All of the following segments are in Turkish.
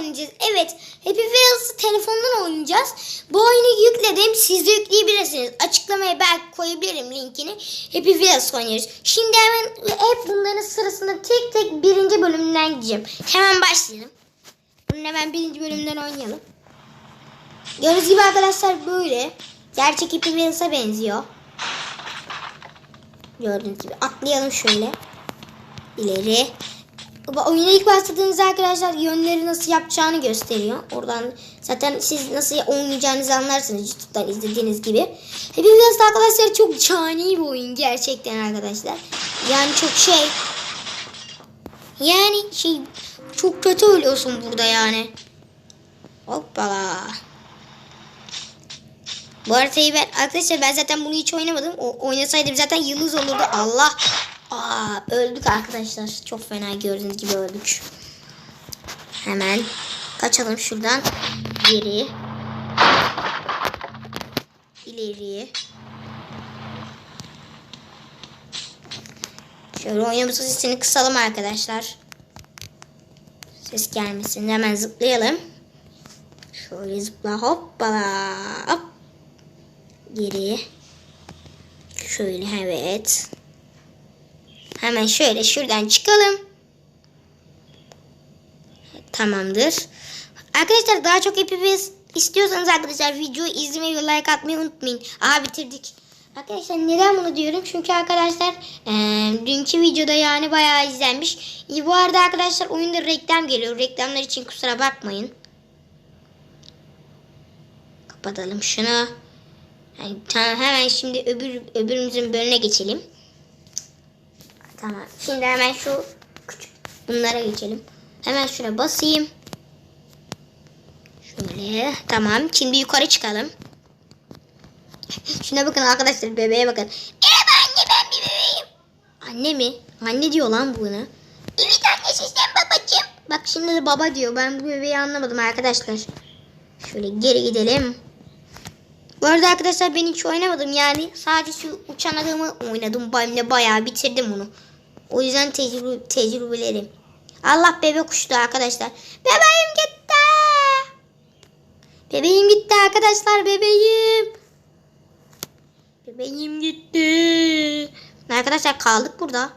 Oynayacağız. Evet Happy Wheels'ı telefondan oynayacağız. Bu oyunu yükledim. Siz de yükleyebilirsiniz. Açıklamaya belki koyabilirim linkini. Happy Wheels oynuyoruz. Şimdi hemen hep bunların sırasında tek tek birinci bölümünden gideceğim. Hemen başlayalım. Bunun hemen birinci bölümden oynayalım. Gördüğünüz gibi arkadaşlar böyle. Gerçek Happy Wheels'a benziyor. Gördüğünüz gibi atlayalım şöyle. İleri. Oyuna ilk başladığınızda arkadaşlar yönleri nasıl yapacağını gösteriyor. Oradan zaten siz nasıl oynayacağınızı anlarsınız YouTube'dan izlediğiniz gibi. Wheels arkadaşlar çok cani bir oyun gerçekten arkadaşlar. Yani çok şey. Yani şey çok kötü ölüyorsun burada yani. Hoppala. Bu haritayı ben arkadaşlar ben zaten bunu hiç oynamadım. O, oynasaydım zaten yıldız olurdu. Allah. Aa, öldük arkadaşlar. Çok fena gördüğünüz gibi öldük. Hemen kaçalım şuradan. Geri. İleri. Şöyle oyunumuzun sesini kısalım arkadaşlar. Ses gelmesin. Hemen zıplayalım. Şöyle zıpla hoppala. Hop. Geri. Şöyle evet. Hemen şöyle şuradan çıkalım. Tamamdır. Arkadaşlar daha çok hepimiz istiyorsanız arkadaşlar videoyu izlemeyi ve like atmayı unutmayın. Aa bitirdik. Arkadaşlar neden bunu diyorum? Çünkü arkadaşlar eee, dünkü videoda yani bayağı izlenmiş. İyi, bu arada arkadaşlar oyunda reklam geliyor. Reklamlar için kusura bakmayın. Kapatalım şunu. Yani, tamam hemen şimdi öbür öbürümüzün bölümüne geçelim. Tamam. Şimdi hemen şu küçük bunlara geçelim. Hemen şuna basayım. Şöyle. Tamam. Şimdi yukarı çıkalım. Şuna bakın arkadaşlar bebeğe bakın. Evet anne ben bir bebeğim. Anne mi? Anne diyor lan bunu. Evet anne sizden babacığım. Bak şimdi de baba diyor. Ben bu bebeği anlamadım arkadaşlar. Şöyle geri gidelim. Bu arada arkadaşlar ben hiç oynamadım yani sadece şu uçan adamı oynadım. Ben de bayağı bitirdim onu. O yüzden tecrübe, tecrübelerim. Allah bebek uçtu arkadaşlar. Bebeğim gitti. Bebeğim gitti arkadaşlar bebeğim. Bebeğim gitti. Arkadaşlar kaldık burada.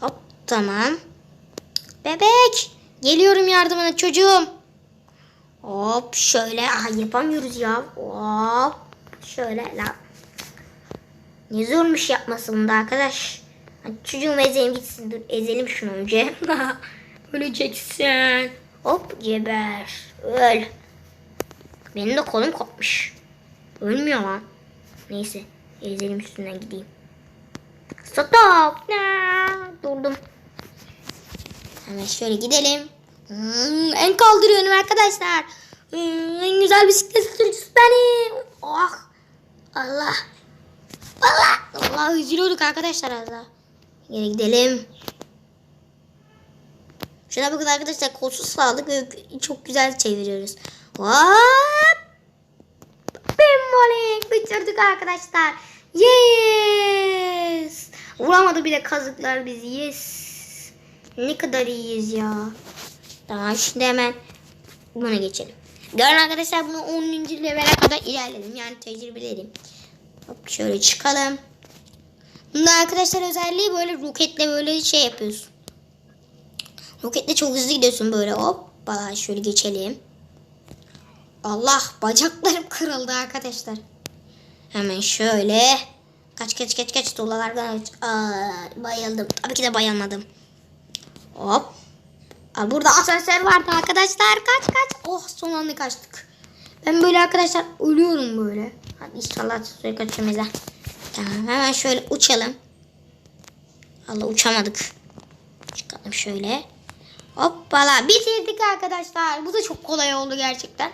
Hop tamam. Bebek. Geliyorum yardımına çocuğum. Hop şöyle. Aha yapamıyoruz ya. Hop. Şöyle la. Ne zormuş yapması bunda arkadaş. Hadi çocuğum ezelim gitsin. Dur ezelim şunu önce. Öleceksin. Hop geber. Öl. Benim de kolum kopmuş. Ölmüyor lan. Neyse. Ezelim üstünden gideyim. Stop. Durdum. Hemen şöyle gidelim. Hmm, en kaldırıyorum arkadaşlar. Hmm, en güzel bisiklet sürücüsü benim. Oh. Allah. Allah. Allah üzülüyorduk arkadaşlar az daha. Geri gidelim. Şuna bakın arkadaşlar kolsuz sağlık ve çok güzel çeviriyoruz. Hop. Bimbolik bitirdik arkadaşlar. Yes. Vuramadı bile kazıklar bizi. Yes. Ne kadar iyiyiz ya. Tamam şimdi hemen buna geçelim. Görün arkadaşlar bunu 10. levele kadar ilerledim. Yani tecrübelerim. Hop şöyle çıkalım. Bunda arkadaşlar özelliği böyle roketle böyle şey yapıyorsun. Roketle çok hızlı gidiyorsun böyle hop. Bala şöyle geçelim. Allah bacaklarım kırıldı arkadaşlar. Hemen şöyle. Kaç kaç kaç kaç dolalardan. Aa, bayıldım. Tabii ki de bayılmadım. Hop. Aa, burada asansör vardı arkadaşlar. Kaç kaç. Oh son anda kaçtık. Ben böyle arkadaşlar ölüyorum böyle. Hadi inşallah asansörü kaçırmayız. Tamam hemen şöyle uçalım. Allah uçamadık. Çıkalım şöyle. Hoppala bitirdik arkadaşlar. Bu da çok kolay oldu gerçekten.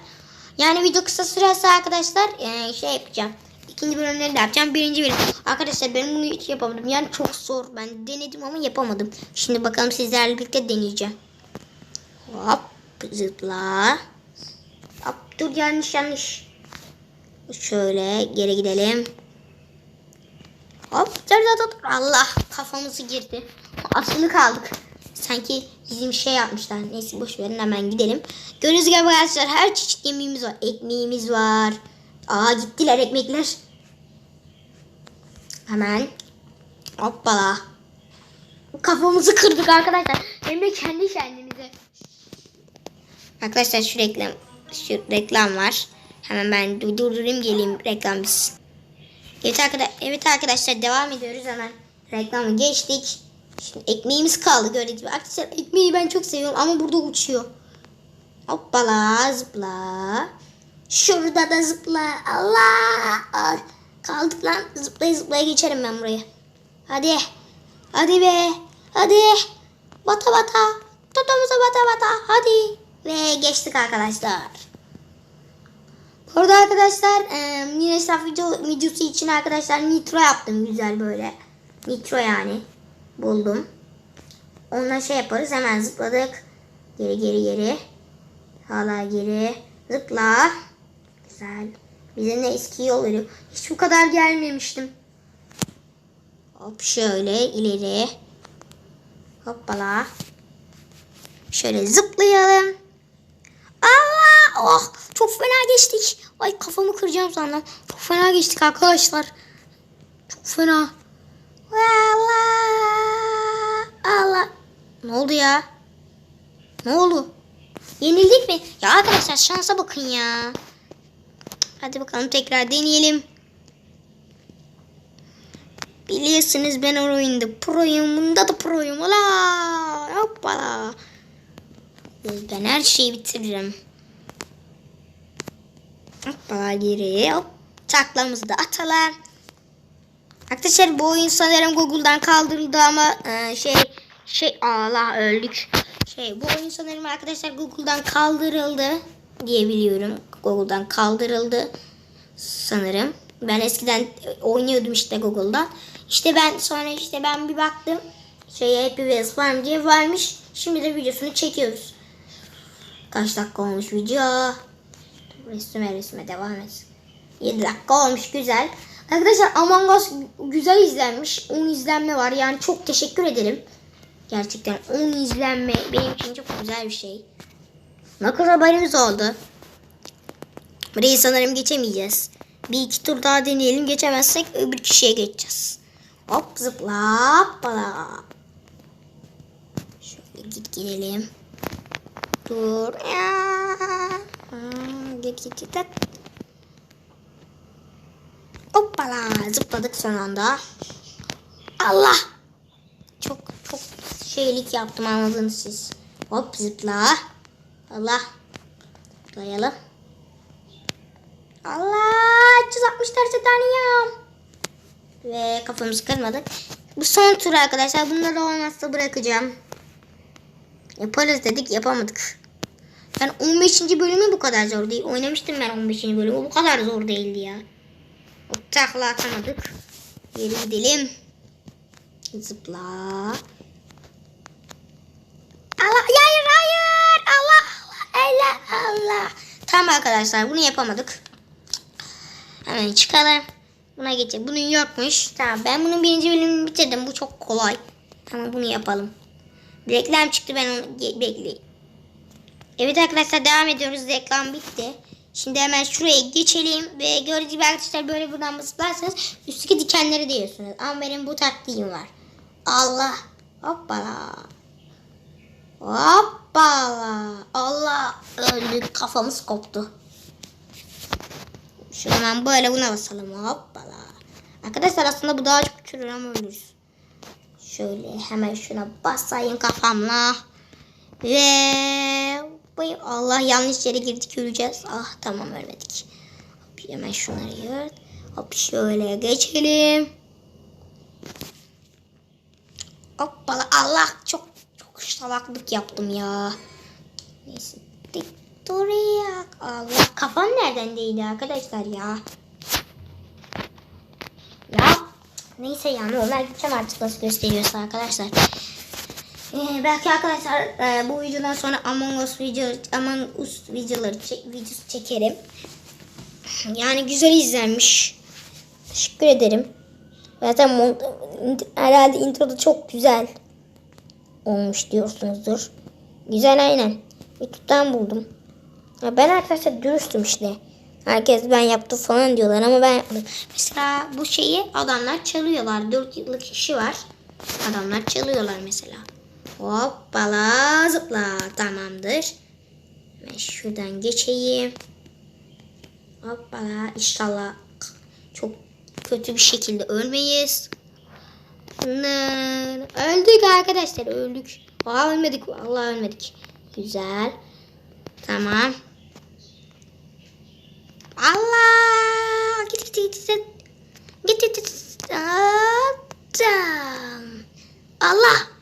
Yani video kısa sürerse arkadaşlar eee, şey yapacağım. İkinci bölümleri de yapacağım. Birinci bölüm. Arkadaşlar ben bunu hiç yapamadım. Yani çok zor. Ben denedim ama yapamadım. Şimdi bakalım sizlerle birlikte deneyeceğim. Hop zıpla. Hop dur yanlış yanlış. Şöyle geri gidelim. Hop. Allah kafamızı girdi. Asılı kaldık. sanki bizim şey yapmışlar. Neyse boş verin hemen gidelim. Gördüğünüz gibi arkadaşlar her çeşit yemeğimiz var. Ekmeğimiz var. Aa gittiler ekmekler. Hemen. Hoppala. Kafamızı kırdık arkadaşlar. Hem de kendi kendimize. Arkadaşlar şu reklam şu reklam var. Hemen ben dur- durdurayım geleyim reklam biz. Evet, arkadaşlar, evet arkadaşlar devam ediyoruz hemen. Reklamı geçtik. Şimdi ekmeğimiz kaldı gördüğünüz gibi. Arkadaşlar ekmeği ben çok seviyorum ama burada uçuyor. Hoppala zıpla. Şurada da zıpla. Allah. Kaldık lan. Zıplaya zıplaya geçerim ben buraya. Hadi. Hadi be. Hadi. Bata bata. Totomuza bata bata. Hadi. Ve geçtik arkadaşlar. Burada arkadaşlar e, yine saf video, videosu için arkadaşlar nitro yaptım güzel böyle. Nitro yani. Buldum. Onunla şey yaparız hemen zıpladık. Geri geri geri. Hala geri. Zıpla. Güzel. Bize ne eski yol veriyor. Hiç bu kadar gelmemiştim. Hop şöyle ileri. Hoppala. Şöyle zıplayalım. Allah! Oh! Çok fena geçtik. Ay kafamı kıracağım sandım. Çok fena geçtik arkadaşlar. Çok fena. Allah! Allah! Ne oldu ya? Ne oldu? Yenildik mi? Ya arkadaşlar şansa bakın ya. Hadi bakalım tekrar deneyelim. Biliyorsunuz ben o oyunda proyum. Bunda da proyum. Ola! Hoppala. Ben her şeyi bitiririm. Hoppala geri. Hop. Taklamızı da atalım. Arkadaşlar bu oyun sanırım Google'dan kaldırıldı ama e, şey şey Allah öldük. Şey bu oyun sanırım arkadaşlar Google'dan kaldırıldı diye biliyorum. Google'dan kaldırıldı sanırım. Ben eskiden oynuyordum işte Google'dan. İşte ben sonra işte ben bir baktım. Şey Happy Wheels Farm diye varmış. Şimdi de videosunu çekiyoruz. Kaç dakika olmuş video? Resme resme devam et. 7 dakika olmuş güzel. Arkadaşlar Among Us güzel izlenmiş. 10 izlenme var. Yani çok teşekkür ederim. Gerçekten 10 izlenme benim için çok güzel bir şey. Ne haberimiz oldu. Burayı sanırım geçemeyeceğiz. Bir iki tur daha deneyelim. Geçemezsek öbür kişiye geçeceğiz. Hop zıpla hoppala. Şöyle git gidelim. Dur. Ya. Hmm, Git. Hoppala zıpladık son anda. Allah. Çok çok şeylik yaptım anladınız siz. Hop zıpla. Allah. Zıplayalım. Allah 360 derece tanıyorum. Ve kafamızı kırmadık. Bu son tur arkadaşlar. Bunlar olmazsa bırakacağım. Yaparız dedik yapamadık. Yani 15. bölümü bu kadar zor değil. Oynamıştım ben 15. bölümü. Bu kadar zor değildi ya. Takla atamadık. Geri gidelim. Zıpla. Allah hayır hayır. Allah Allah Allah Allah. Tamam arkadaşlar bunu yapamadık. Hemen çıkalım. Buna geçelim. Bunun yokmuş. Tamam ben bunun birinci bölümünü bitirdim. Bu çok kolay. Ama bunu yapalım. Bir reklam çıktı ben onu bekleyeyim. Evet arkadaşlar devam ediyoruz. Reklam bitti. Şimdi hemen şuraya geçelim ve gördüğünüz gibi arkadaşlar böyle buradan zıplarsanız üstteki dikenleri değiyorsunuz. Ama benim bu taktiğim var. Allah. Hoppala. Hoppala. Allah. Öldük. Kafamız koptu. Şu hemen böyle buna basalım. Hoppala. Arkadaşlar aslında bu daha çok uçurur ama ölürüz. Şöyle hemen şuna basayım kafamla. Ve Vay Allah yanlış yere girdik öleceğiz. Ah tamam ölmedik. Hop, hemen şunları yırt. Hop şöyle geçelim. Hoppala Allah çok çok salaklık yaptım ya. Neyse. Duraya. Allah kafam nereden değdi arkadaşlar ya. Ya neyse yani onlar gideceğim artık nasıl gösteriyorsa arkadaşlar. Ee, belki arkadaşlar e, bu videodan sonra Among Us video Among Us videoları çek, videosu çekerim. Yani güzel izlenmiş. Teşekkür ederim. Zaten herhalde introda çok güzel olmuş diyorsunuzdur. Güzel aynen. YouTube'dan buldum. Ya ben arkadaşlar dürüstüm işte. Herkes ben yaptım falan diyorlar ama ben yapmadım. Mesela bu şeyi adamlar çalıyorlar. 4 yıllık işi var. Adamlar çalıyorlar mesela. Hoppala zıpla tamamdır. Ben şuradan geçeyim. Hoppala inşallah çok kötü bir şekilde ölmeyiz. Öldük arkadaşlar öldük. Aa ölmedik vallahi ölmedik. Güzel. Tamam. Allah! Git git git git. Git git git. Tamam. Allah!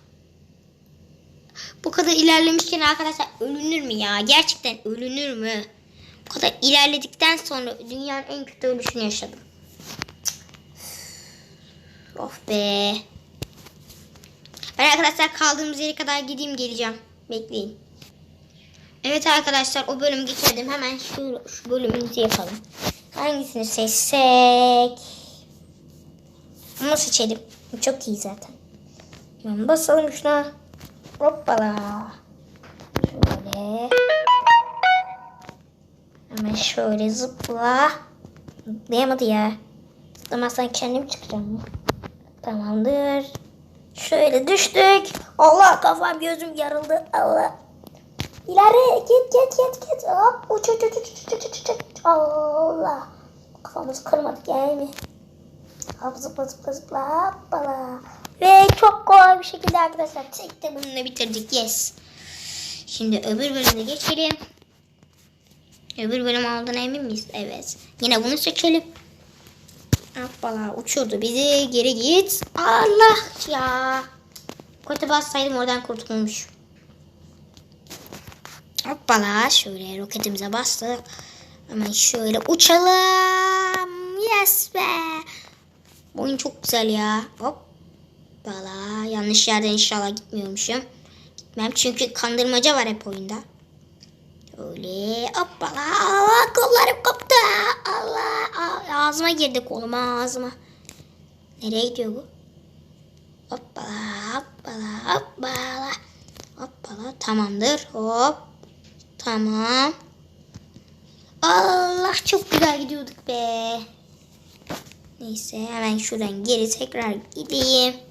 Bu kadar ilerlemişken arkadaşlar ölünür mü ya? Gerçekten ölünür mü? Bu kadar ilerledikten sonra dünyanın en kötü ölüşünü yaşadım. Of be. Ben arkadaşlar kaldığımız yere kadar gideyim geleceğim. Bekleyin. Evet arkadaşlar o bölümü geçirdim. Hemen şu, şu bölümümüzü yapalım. Hangisini seçsek? Bunu seçelim. Çok iyi zaten. Hemen basalım şuna. Hoppala. Şöyle. Hemen şöyle zıpla. Zıplayamadı ya. Zıplamazsan kendim çıkacağım. Tamamdır. Şöyle düştük. Allah kafam gözüm yarıldı. Allah. İleri git git git git. Hop uç uç uç uç uç uç uç. Allah. Kafamızı kırmadık yani mi? Hop zıpla zıpla zıpla. Hoppala. Ve çok kolay bir şekilde arkadaşlar tek de bununla bitirdik. Yes. Şimdi öbür bölüme geçelim. Öbür bölüm aldığına emin miyiz? Evet. Yine bunu seçelim. Hoppala uçurdu bizi. Geri git. Allah ya. Kötü bassaydım oradan kurtulmuş. Hoppala şöyle roketimize bastık. Hemen şöyle uçalım. Yes be. Bu oyun çok güzel ya. Hoppala. Yanlış yerden inşallah gitmiyormuşum. Gitmem çünkü kandırmaca var hep oyunda. Öyle hoppala. Allah kollarım koptu. Allah. Ağzıma girdi koluma ağzıma. Nereye gidiyor bu? Hoppala hoppala hoppala. Hoppala tamamdır. Hop. Tamam. Allah çok güzel gidiyorduk be. Neyse hemen şuradan geri tekrar gideyim.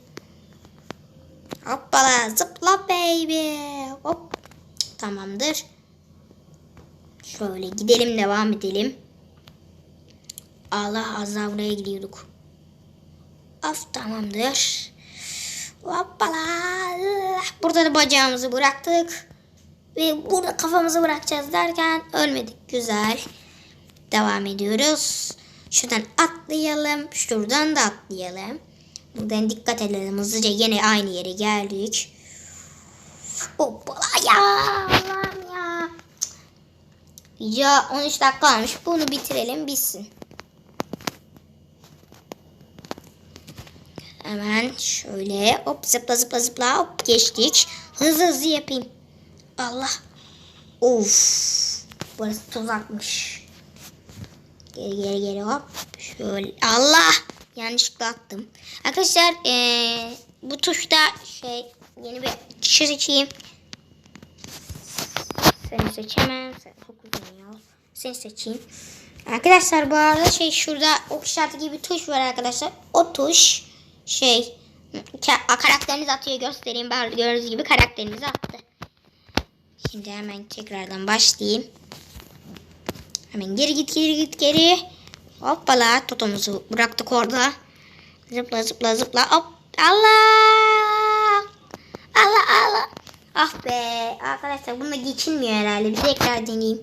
Hoppala zıpla baby. Hop. Tamamdır. Şöyle gidelim devam edelim. Allah az daha buraya gidiyorduk. Of tamamdır. Hoppala. Burada da bacağımızı bıraktık. Ve burada kafamızı bırakacağız derken ölmedik. Güzel. Devam ediyoruz. Şuradan atlayalım. Şuradan da atlayalım. Buradan dikkat edelim. Hızlıca yine aynı yere geldik. Hoppala ya. Allah'ım ya. Ya 13 dakika olmuş. Bunu bitirelim bitsin. Hemen şöyle hop zıpla zıpla zıpla hop geçtik. Hızlı hızlı yapayım. Allah. Of. Burası tuzakmış. Geri geri geri hop. Şöyle. Allah. Yanlışlıkla attım. Arkadaşlar ee, bu tuşta şey yeni bir seçeyim. Seni seçemem. Sen çok uzun ya. Seni seçeyim. Arkadaşlar bu arada şey şurada ok işareti gibi bir tuş var arkadaşlar. O tuş şey ka- karakterinizi atıyor göstereyim. Gördüğünüz gibi karakterinizi attı. Şimdi hemen tekrardan başlayayım. Hemen geri git geri git geri. Hoppala totomuzu bıraktık orada. Zıpla zıpla zıpla hop. Allah. Allah Allah. Ah be arkadaşlar bunda geçilmiyor herhalde. Bir tekrar deneyeyim.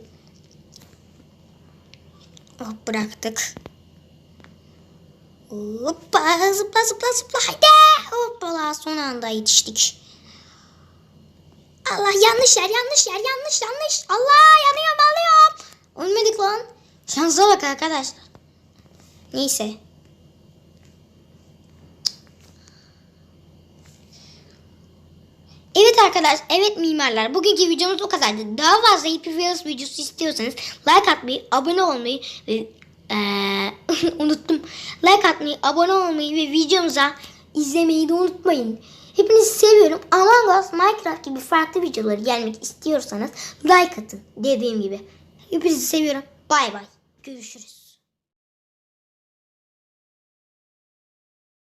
Hop bıraktık. Hoppa zıpla zıpla zıpla haydi. Hoppala son anda yetiştik. Allah yanlış yer yanlış yer yanlış yanlış. Allah yanıyorum alıyorum. Ölmedik lan. Şansa bak arkadaşlar. Neyse. Evet arkadaş, evet mimarlar. Bugünkü videomuz bu kadardı. Daha fazla HPVS videosu istiyorsanız like atmayı, abone olmayı ve eee, unuttum. Like atmayı, abone olmayı ve videomuza izlemeyi de unutmayın. Hepinizi seviyorum. Among Us, Minecraft gibi farklı videoları gelmek istiyorsanız like atın. Dediğim gibi. Hepinizi seviyorum. Bay bay. Görüşürüz.